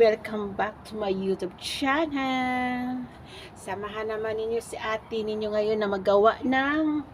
Welcome back to my YouTube channel! Samahan naman ninyo si ate ninyo ngayon na magawa ng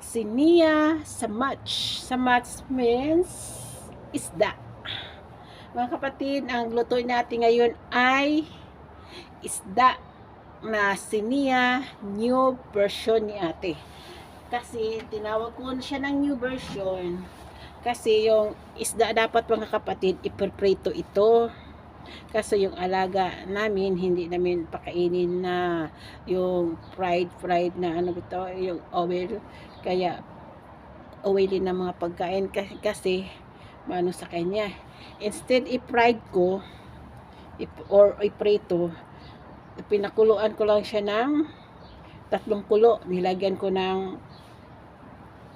sinia sa match. Sa match means isda. Mga kapatid, ang lutuin natin ngayon ay isda na sinia new version ni ate. Kasi tinawag ko siya ng new version kasi yung isda dapat mga kapatid, iperprito ito. Kasi yung alaga namin, hindi namin pakainin na yung fried, fried na ano ito, yung oil. Kaya, oily na mga pagkain kasi, kasi maano sa kanya. Instead, i-fried ko, ip- or iprito, pinakuluan ko lang siya ng tatlong kulo. Nilagyan ko ng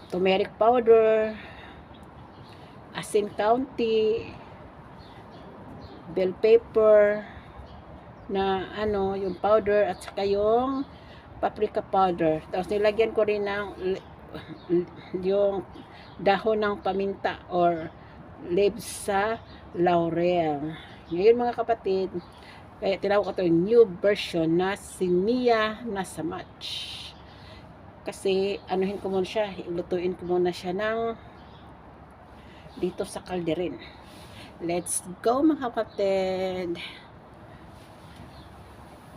turmeric powder, asin county, bell pepper, na ano, yung powder at saka yung paprika powder. Tapos nilagyan ko rin ng yung dahon ng paminta or leaves sa laurel. Ngayon mga kapatid, kaya tinawag ko ito new version na sinia na sa match. Kasi anuhin ko muna siya, ilutuin ko muna siya ng dito sa kalderin. Let's go mga kapatid.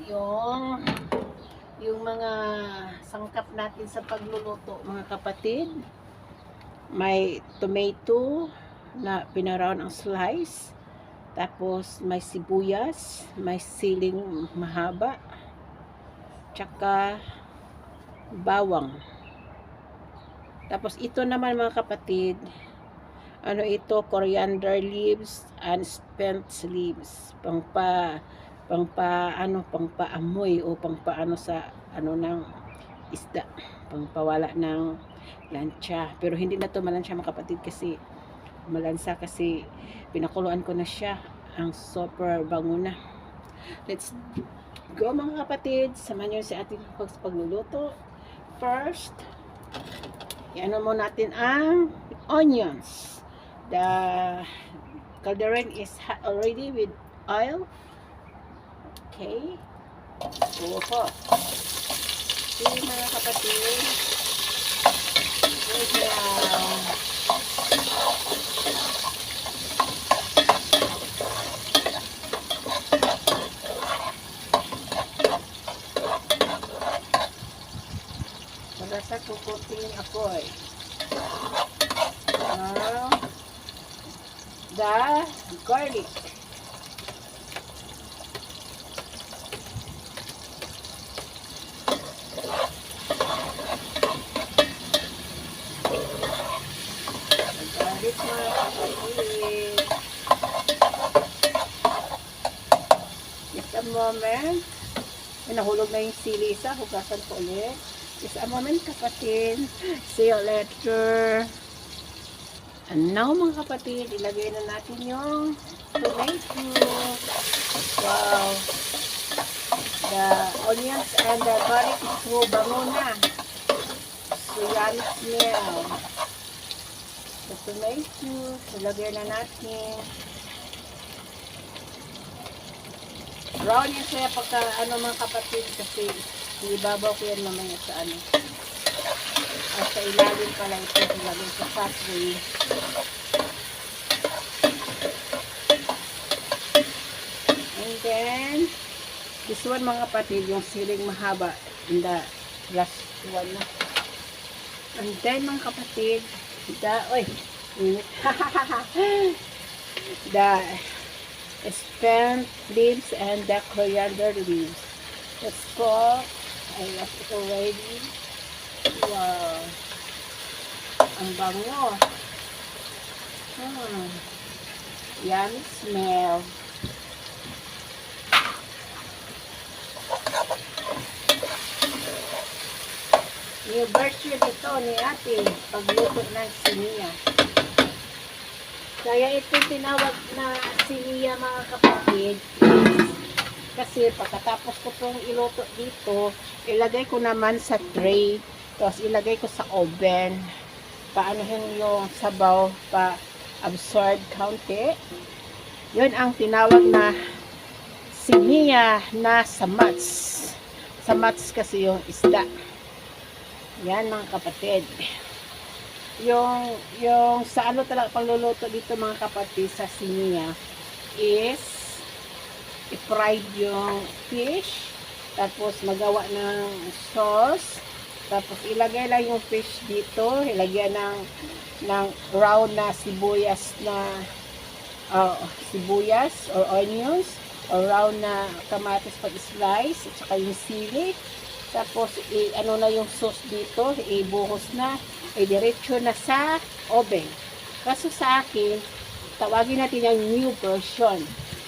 Yung yung mga sangkap natin sa pagluluto mga kapatid. May tomato na pinaround ang slice. Tapos may sibuyas, may siling mahaba. Tsaka bawang. Tapos ito naman mga kapatid, ano ito, coriander leaves and spent leaves. Pangpa, pangpa, ano, pangpaamoy o pangpaano sa, ano, ng isda. Pangpawala ng lansya. Pero hindi na to malansya mga kapatid kasi malansa kasi pinakuluan ko na siya. Ang super bango na. Let's go mga kapatid. Samahan nyo sa ating pag- pagluluto. First, i-ano mo natin ang onions. The calderon is already with oil. Okay. So, hot. Okay, mga kapatid. Wait now. Wala sa kukuting apoy. Now, the garlic. Garlic mga. Just a moment. Nahulog na yung sili sa hugasan ko ulit. Just a moment kapatid. See you later. And now mga kapatid, ilagay na natin yung tomato. Wow. The onions and the garlic so bango na. So yummy smell. The tomato, ilagay na natin. Brown yan siya pagka ano mga kapatid kasi ibabaw ko yan mamaya sa ano. At sa ilalim pala ito ilagay sa pathway. And then, this one mga kapatid, yung siling mahaba in the last one na. And then mga kapatid, the, oy, init. the spent leaves and the coriander leaves. Let's go. I left it already. Wow. Ang bango. Hmm. Yummy smell. New version ito ni ate pagluto ng siniya. Kaya ito tinawag na siniya mga kapatid kasi pagkatapos ko itong iluto dito, ilagay ko naman sa tray, tapos ilagay ko sa oven. Paano yung sabaw pa absorb kaunti. Yun ang tinawag na siniya na samats. Samats kasi yung isda. Yan mga kapatid. Yung, yung sa ano talaga pagluluto dito mga kapatid sa siniya is i-fried yung fish tapos magawa ng sauce tapos ilagay lang yung fish dito. Ilagyan ng ng round na sibuyas na uh, sibuyas or onions or round na kamatis pag slice at saka yung sili. Tapos i, ano na yung sauce dito ibuhos na ay diretso na sa oven. Kaso sa akin tawagin natin yung new version.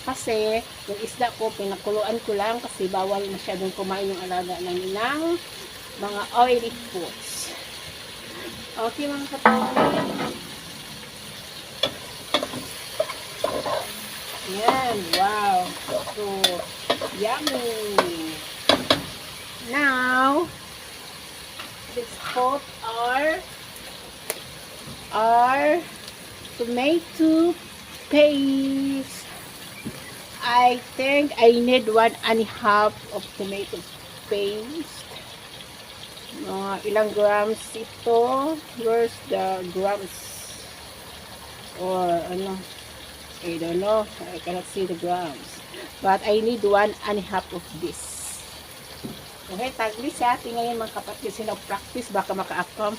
Kasi yung isda ko pinakuluan ko lang kasi bawal masyadong kumain yung alaga ng ng mga oily foods okay mga kapatid Yan, wow. So, yummy. Now, let's put our our tomato paste. I think I need one and a half of tomato paste. Mga ilang grams ito? Where's the grams? Or ano? I don't know. I cannot see the grams. But I need one and a half of this. Okay, tagli sa ating ngayon mga kapatid. Sila practice, baka maka-accom.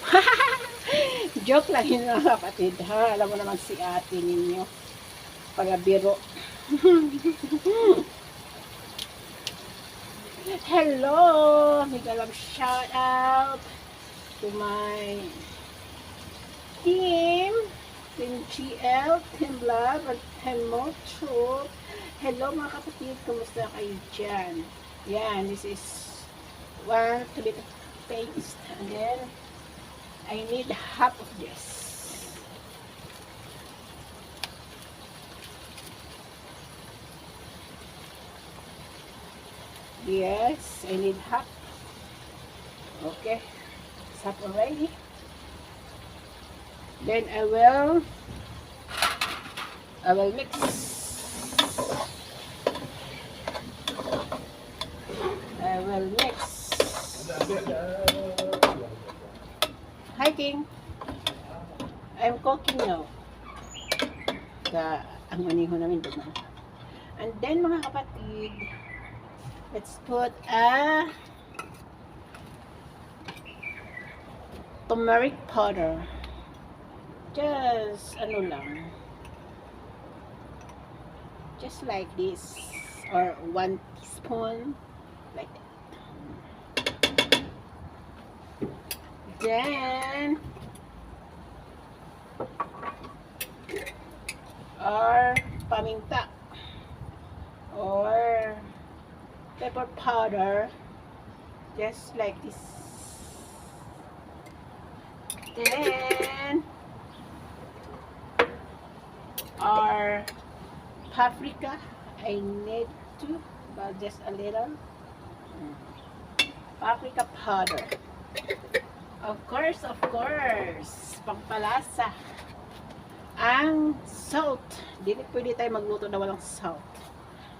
Joke lang yun mga kapatid. Ha? Alam mo naman si ate ninyo. Pagabiro. Hello! Mega love shout out to my team. Team GL, Team Love, at Team Mocho. Hello mga kapatid, kumusta kayo dyan? Yan, this is one tomato paste. And then, I need half of this. Yes, I need half. Okay, it's half already. Then I will I will mix. I will mix. Hi King. I'm cooking now. Sa ang maniho namin doon. And then mga kapatid, let's put a turmeric powder. Just, ano lang. Just like this. Or one teaspoon. Like that. Then, or paminta. Or pepper powder. Just like this. Then, or paprika I need to but just a little. Paprika powder. Of course of course. Pangpalasa ang salt. Dili pwede tayo magluto na walang salt.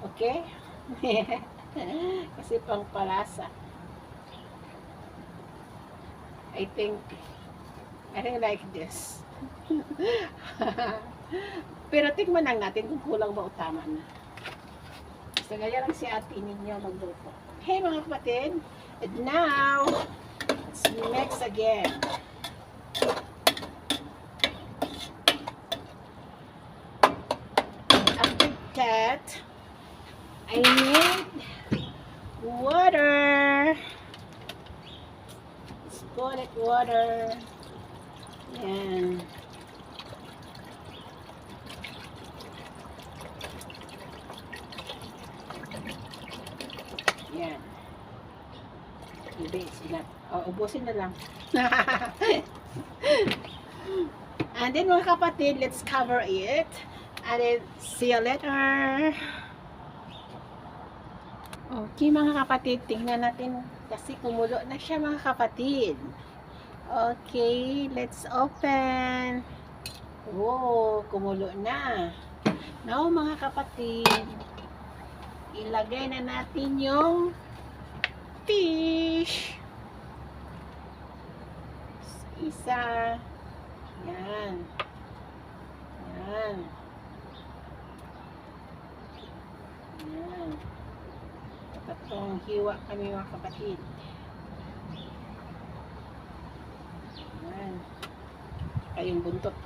Okay kasi pangpalasa I think I think like this Pero tingnan lang natin kung kulang ba o tama na. So, gaya lang si ate ninyo magluto. Hey mga kapatid, and now, let's mix again. After that, I need water. Let's put it water. Yan. Yan. Hindi, sila. O, ubusin na lang. And then mga kapatid, let's cover it. And then, see you later. Okay mga kapatid, tingnan natin kasi kumulo na siya mga kapatid. Okay, let's open. Wow, kumulo na. Now, mga kapatid, ilagay na natin yung fish. Isa. Yan. Yan. Yan. Tatlong hiwa kami mga kapatid. Yan. Saka buntot.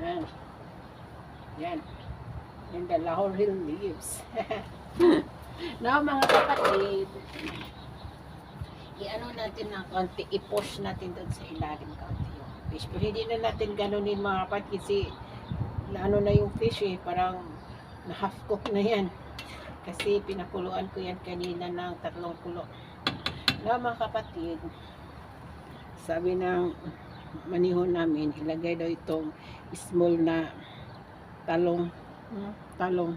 Yan. Yan. Yan. The laurel leaves. Now mga kapatid, i-ano natin ng konti, i-push natin doon sa ilalim konti yung fish. Pero hindi na natin ganunin mga kapatid kasi ano na yung fish eh, parang na half cook na yan. Kasi pinakuluan ko yan kanina ng tatlong kulo. Now mga kapatid, sabi ng manihon namin, ilagay daw itong small na talong. Hmm, talong.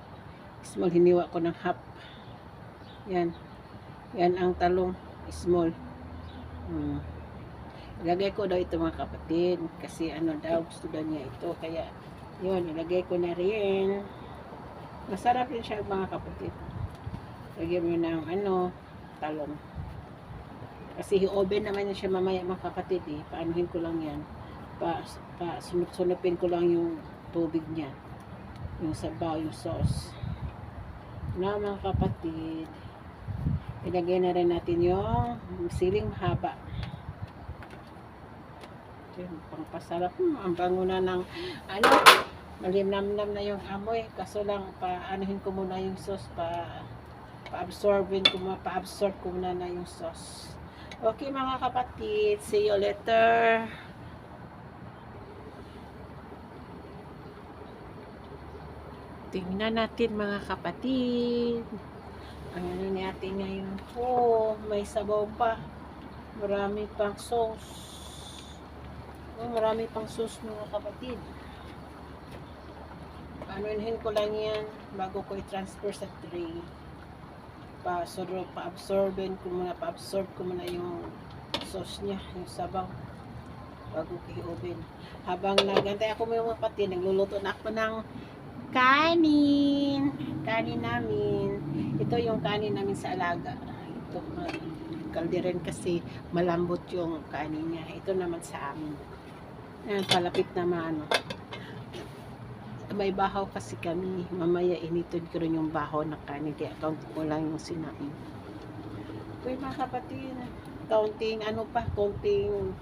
Small, hiniwa ko ng half. Yan. Yan ang talong. Small. Hmm. Ilagay ko daw ito mga kapatid. Kasi ano daw, gusto daw niya ito. Kaya, yun, ilagay ko na rin. Masarap rin siya mga kapatid. Lagyan mo ng ano, talong. Kasi i-oven naman na siya mamaya mga kapatid eh. Paanuhin ko lang yan. Pa, pa sunod-sunupin ko lang yung tubig niya. Yung sabaw, yung sauce. Na mga kapatid, ilagay na rin natin yung siling haba. Yun, pangpasarap. Hmm, ang bango na ng ano, malinamnam na yung amoy. Kaso lang, paanuhin ko muna yung sauce pa pa-absorbin ko muna, pa-absorb ko muna na yung sauce. Okay mga kapatid, see you later. Tingnan natin mga kapatid. Ang ano natin ngayon. Oh, may sabaw pa. Marami pang sauce. Oh, marami pang sauce mga kapatid. Anuhin ko lang yan bago ko i-transfer sa tray. Pa, so, pa-absorbin ko muna, pa-absorb ko muna yung sauce niya, yung sabaw bago ko i-oven. Habang nagantay ako mga kapatid, nagluluto na ako ng kanin. Kanin namin. Ito yung kanin namin sa alaga. Ito, uh, kalderin kasi malambot yung kanin niya. Ito naman sa amin. Ayan, palapit na maano. May bahaw kasi kami. Mamaya initod ko rin yung bahaw ng kanin. Kaya count ko lang yung sinain. Okay mga kapatid. Counting ano pa. Counting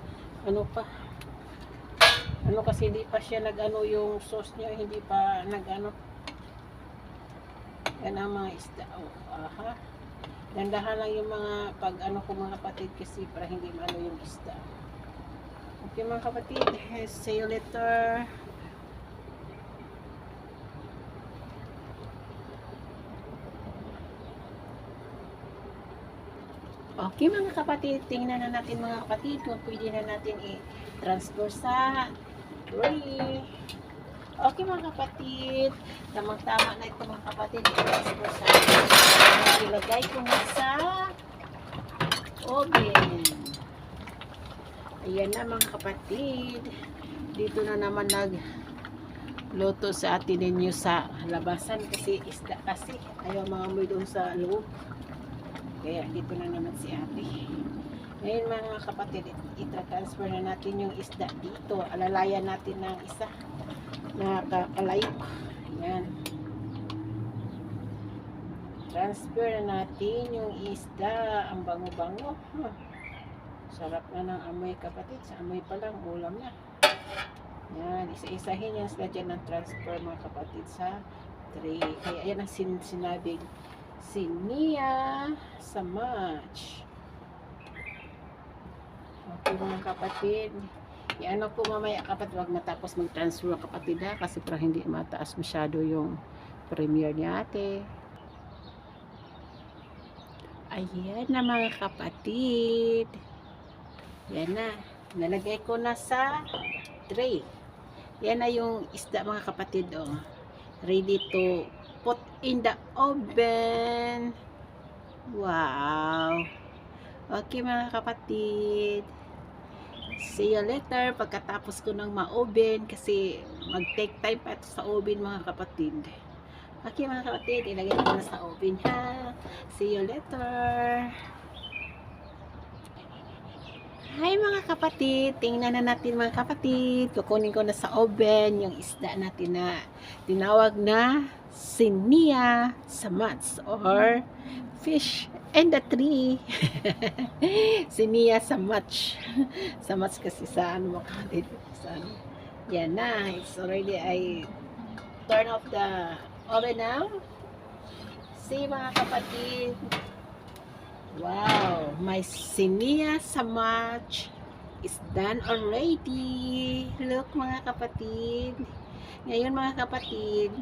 ano pa. Ano kasi hindi pa siya nag-ano yung sauce niya, hindi pa nag-ano. Yan ang mga isda. Oh, aha. Dandahan lang yung mga pag ano ko mga kapatid kasi para hindi maano yung isda. Okay mga kapatid, see you later. Okay mga kapatid, tingnan na natin mga kapatid kung pwede na natin i-transfer sa tray. Okay mga kapatid, tamang-tama na ito mga kapatid, i-transfer sa ilagay ko na sa oven. Ayan na mga kapatid, dito na naman nag luto sa atin ninyo sa labasan kasi isda kasi ayaw mga amoy doon sa loob. Kaya dito na naman si ate. Ngayon mga kapatid, itra-transfer na natin yung isda dito. Alalayan natin ng isa na kakalayok. Ayan. Transfer na natin yung isda. Ang bango-bango. Huh. Sarap na ng amoy kapatid. Sa amoy pa lang, ulam na. Yan. Isa-isahin yan sila ng transfer mga kapatid sa tray. Kaya yan ang sin sinabing si Nia sa match. Okay mga kapatid. Iano ko mamaya kapatid, wag matapos mag-transfer kapatid ha, kasi para hindi mataas masyado yung premiere ni ate. Ayan na mga kapatid. Yan na. Nalagay ko na sa tray. Yan na yung isda mga kapatid. Oh. Ready to put in the oven. Wow. Okay mga kapatid. See you later pagkatapos ko ng ma-oven kasi mag-take time pa sa oven mga kapatid. Okay mga kapatid, ilagay ko na sa oven ha. See you later. Hi mga kapatid, tingnan na natin mga kapatid. Kukunin ko na sa oven yung isda natin na tinawag na sinia samats or fish and the tree. sinia samats. samats kasi sa ano kapatid. Sa ano. Yan na, it's already I turn off the oven now. See mga kapatid, Wow, my sinia samach is done already. Look mga kapatid. Ngayon mga kapatid,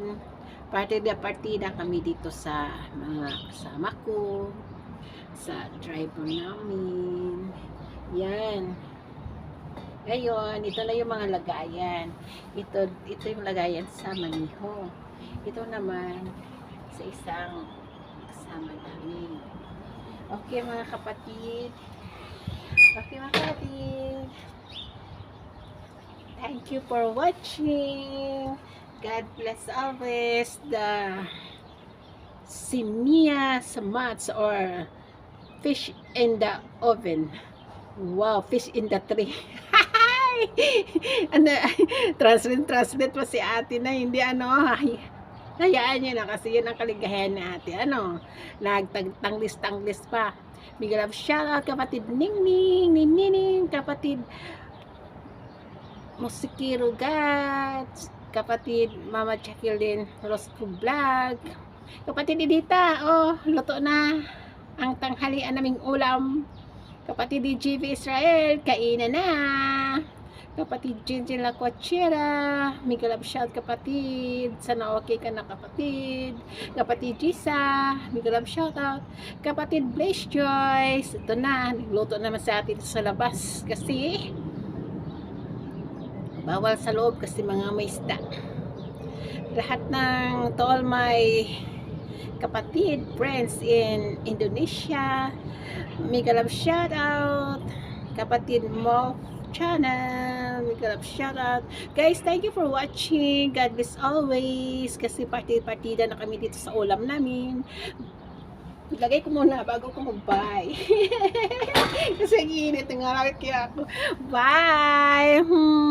parte de partida kami dito sa mga kasama ko, sa driver namin. Yan. Ngayon, ito na yung mga lagayan. Ito, ito yung lagayan sa maniho. Ito naman sa isang kasama namin. Okay mga kapatid. Okay mga kapatid. Thank you for watching. God bless always the simia samats or fish in the oven. Wow, fish in the tree. ano, translate, translate pa si ate na hindi ano, ay, hayaan niyo na kasi yun ang kaligayahan ni ate. Ano, nagtanglis-tanglis pa. Big love shout out kapatid Ning Ning, Ning Ning, Ning, kapatid Musikiro Gats, kapatid Mama Jacqueline Rosco Vlog, kapatid Edita, oh, luto na ang tanghalian naming ulam. Kapatid GV Israel, kainan na. Kapatid Jinjin La Coachera, Miguel shout kapatid. Sana okay ka na kapatid. Kapatid Gisa, Miguel out. Kapatid Blaze Joyce, ito na, nagluto naman sa atin sa labas kasi bawal sa loob kasi mga may. Lahat ng to all my kapatid, friends in Indonesia, Miguel Love shout out. Kapatid mo channel. Miguel Love shout out. Guys, thank you for watching. God bless always. Kasi party-partida na kami dito sa ulam namin. Ilagay ko muna bago ko mag-bye. Kasi ang init ng araw kaya ako. Bye! Hmm.